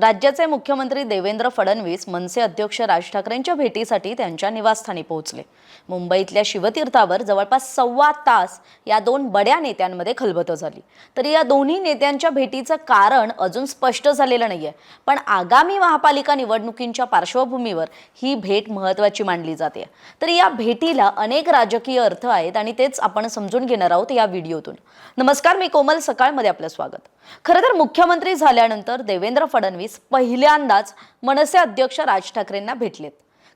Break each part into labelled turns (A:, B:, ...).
A: राज्याचे मुख्यमंत्री देवेंद्र फडणवीस मनसे अध्यक्ष राज ठाकरेंच्या भेटीसाठी त्यांच्या निवासस्थानी पोहोचले. मुंबईतल्या शिवतीर्थावर जवळपास सव्वा तास या दोन बड्या नेत्यांमध्ये खलबतं झाली. तरी या दोन्ही नेत्यांच्या भेटीचं कारण अजून स्पष्ट झालेलं नाहीये. पण आगामी महापालिका निवडणुकींच्या पार्श्वभूमीवर ही भेट महत्वाची मानली जाते. तरी या भेटीला अनेक राजकीय अर्थ आहेत आणि तेच आपण समजून घेणार आहोत या व्हिडिओतून. नमस्कार मी कोमल सकाळमध्ये आपलं स्वागत. खरं तर मुख्यमंत्री झाल्यानंतर देवेंद्र फडणवीस पहिल्यांदाच मनसे अध्यक्ष राज ठाकरेंना भेटलेत.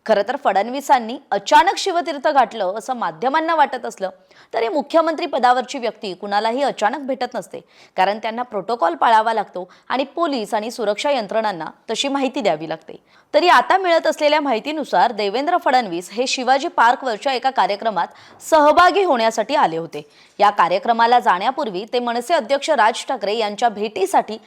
A: खरं तर फडणवीसांनी अचानक शिवतीर्थ गाठलं असं माध्यमांना वाटत असलं तरी मुख्यमंत्री पदावरची व्यक्ती कुणालाही अचानक भेटत नसते. कारण त्यांना प्रोटोकॉल पाळावा लागतो आणि पोलीस आणि सुरक्षा यंत्रणांना तशी माहिती द्यावी लागते. तरी आता मिळत असलेल्या माहितीनुसार देवेंद्र फडणवीस हे शिवाजी पार्कवरच्या एका कार्यक्रमात सहभागी होण्यासाठी आले होते. या कार्यक्रमाला जाण्यापूर्वी ते मनसे अध्यक्ष राज ठाकरे यांच्या भेटीसाठी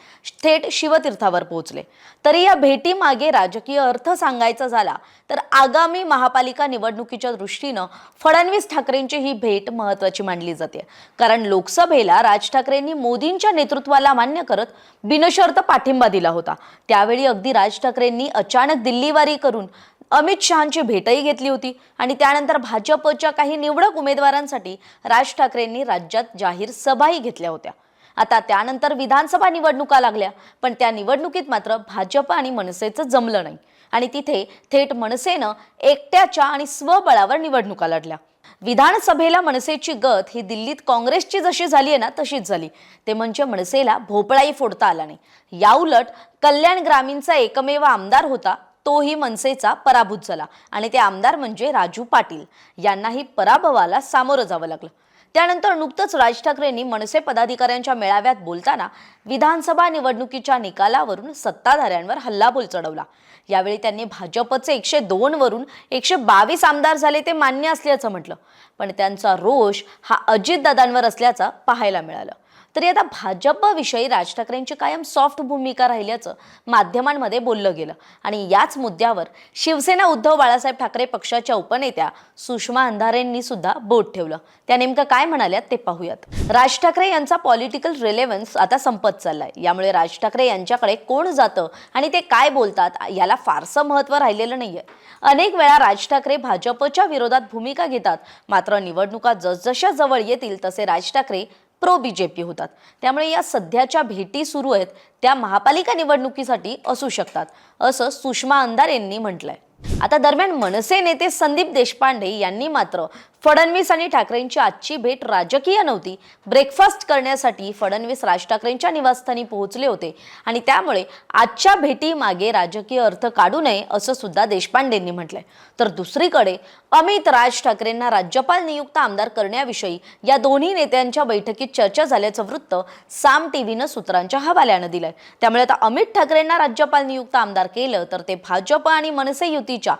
A: थेट शिवतीर्थावर पोहोचले. तरी या भेटीमागे राजकीय अर्थ सांगायचा झाला तर तर आगामी महापालिका निवडणुकीच्या दृष्टीनं फडणवीस ठाकरेंची ही भेट महत्वाची मानली जाते. कारण लोकसभेला राज ठाकरेंनी मोदींच्या नेतृत्वाला मान्य करत बिनशर्त पाठिंबा दिला होता. त्यावेळी अगदी राज ठाकरेंनी अचानक दिल्लीवारी करून अमित शहांची भेटही घेतली होती आणि त्यानंतर भाजपच्या काही निवडक उमेदवारांसाठी राज ठाकरेंनी राज्यात जाहीर सभाही घेतल्या होत्या. आता त्यानंतर विधानसभा निवडणुका लागल्या पण त्या निवडणुकीत मात्र भाजप आणि मनसेचं जमलं नाही. आणि तिथे थेट मनसेनं एकट्याच्या आणि स्वबळावर निवडणुका लढल्या. विधानसभेला मनसेची गत ही दिल्लीत काँग्रेसची जशी झाली आहे ना तशीच झाली. ते म्हणजे मनसेला भोपळाही फोडता आला नाही. याउलट कल्याण ग्रामीणचा एकमेव आमदार होता तोही मनसेचा पराभूत झाला. आणि ते आमदार म्हणजे राजू पाटील. यांनाही पराभवाला सामोरं जावं लागलं. त्यानंतर नुकतंच राज ठाकरेंनी मनसे पदाधिकाऱ्यांच्या मेळाव्यात बोलताना विधानसभा निवडणुकीच्या निकालावरून सत्ताधाऱ्यांवर हल्लाबोल चढवला. यावेळी त्यांनी भाजपचे एकशे दोन वरून एकशे बावीस आमदार झाले ते मान्य असल्याचं म्हटलं. पण त्यांचा रोष हा अजितदादांवर असल्याचं पाहायला मिळालं. तरी आता भाजपविषयी राज ठाकरेंची कायम सॉफ्ट भूमिका राहिल्याचं माध्यमांमध्ये बोललं गेलं. आणि याच मुद्द्यावर शिवसेना उद्धव बाळासाहेब ठाकरे पक्षाच्या उपनेत्या सुषमा अंधारेंनी सुद्धा बोट ठेवलं. त्या नेमकं काय म्हणाल्यात ते पाहूयात. राज ठाकरे यांचा पॉलिटिकल रिलेव्हन्स आता संपत चाललाय. यामुळे राज ठाकरे यांच्याकडे कोण जातं आणि ते काय बोलतात याला फारसं महत्त्व राहिलेलं नाहीये. अनेक वेळा राज ठाकरे भाजपच्या विरोधात भूमिका घेतात. मात्र निवडणुका जसजशा जवळ येतील तसे राज ठाकरे प्रो बीजेपी होतात. त्यामुळे या सध्याच्या भेटी सुरू आहेत त्या महापालिका निवडणुकीसाठी असू शकतात असं सुषमा अंधार यांनी म्हटलंय. आता दरम्यान मनसे नेते संदीप देशपांडे यांनी मात्र फडणवीस आणि ठाकरेंची आजची भेट राजकीय नव्हती. ब्रेकफास्ट करण्यासाठी फडणवीस राज ठाकरेंच्या निवासस्थानी पोहोचले होते आणि त्यामुळे आजच्या भेटीमागे राजकीय अर्थ काढू नये असं सुद्धा देशपांडेंनी म्हटलंय. तर दुसरीकडे अमित राज ठाकरेंना राज्यपाल नियुक्त आमदार करण्याविषयी या दोन्ही नेत्यांच्या बैठकीत चर्चा झाल्याचं वृत्त साम टीव्हीनं सूत्रांच्या हवाल्यानं दिलंय. त्यामुळे आता अमित ठाकरेंना राज्यपाल नियुक्त आमदार केलं तर ते भाजप आणि मनसे युतीच्या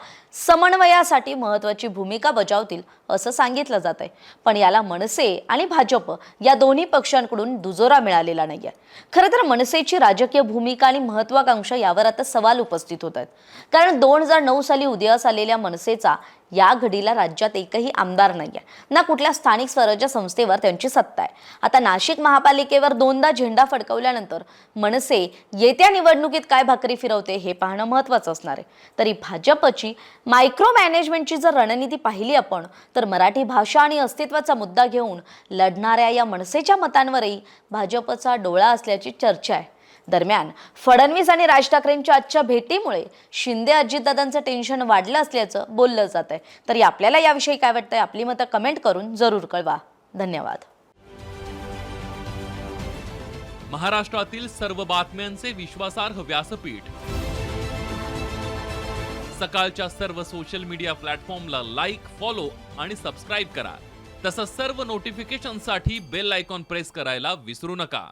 A: समन्वयासाठी महत्वाची भूमिका बजावतील असं सांगितलं जात आहे पण याला मनसे आणि भाजप या दोन्ही पक्षांकडून दुजोरा मिळालेला नाहीये. खरं तर मनसेची राजकीय भूमिका आणि महत्वाकांक्षा यावर आता सवाल उपस्थित होत आहेत. कारण दोन हजार नऊ साली उदयास आलेल्या मनसेचा या घडीला राज्यात एकही आमदार नाहीये. ना कुठल्या स्थानिक स्वराज्य संस्थेवर त्यांची सत्ता आहे. आता नाशिक महापालिकेवर दोनदा झेंडा फडकवल्यानंतर मनसे येत्या निवडणुकीत काय भाकरी फिरवते हे पाहणं महत्वाचं असणार आहे. तरी भाजपची मायक्रो मॅनेजमेंटची जर रणनीती पाहिली आपण तर मराठी भाषा आणि अस्तित्वाचा मुद्दा घेऊन लढणाऱ्या या मनसेच्या मतांवरही भाजपचा डोळा असल्याची चर्चा आहे. दरम्यान फडणवीस आणि राज ठाकरेंच्या आजच्या भेटीमुळे शिंदे अजितदादांचं टेन्शन वाढलं असल्याचं बोललं जात आहे. तरी आपल्याला याविषयी काय वाटतंय? आपली मतं कमेंट करून जरूर कळवा. धन्यवाद.
B: महाराष्ट्रातील सर्व बातम्यांचे विश्वासार्ह व्यासपीठ. सकाळच्या सर्व सोशल मीडिया प्लॅटफॉर्मला लाईक फॉलो आणि सबस्क्राईब करा. तसंच सर्व नोटिफिकेशनसाठी बेल आयकॉन प्रेस करायला विसरू नका.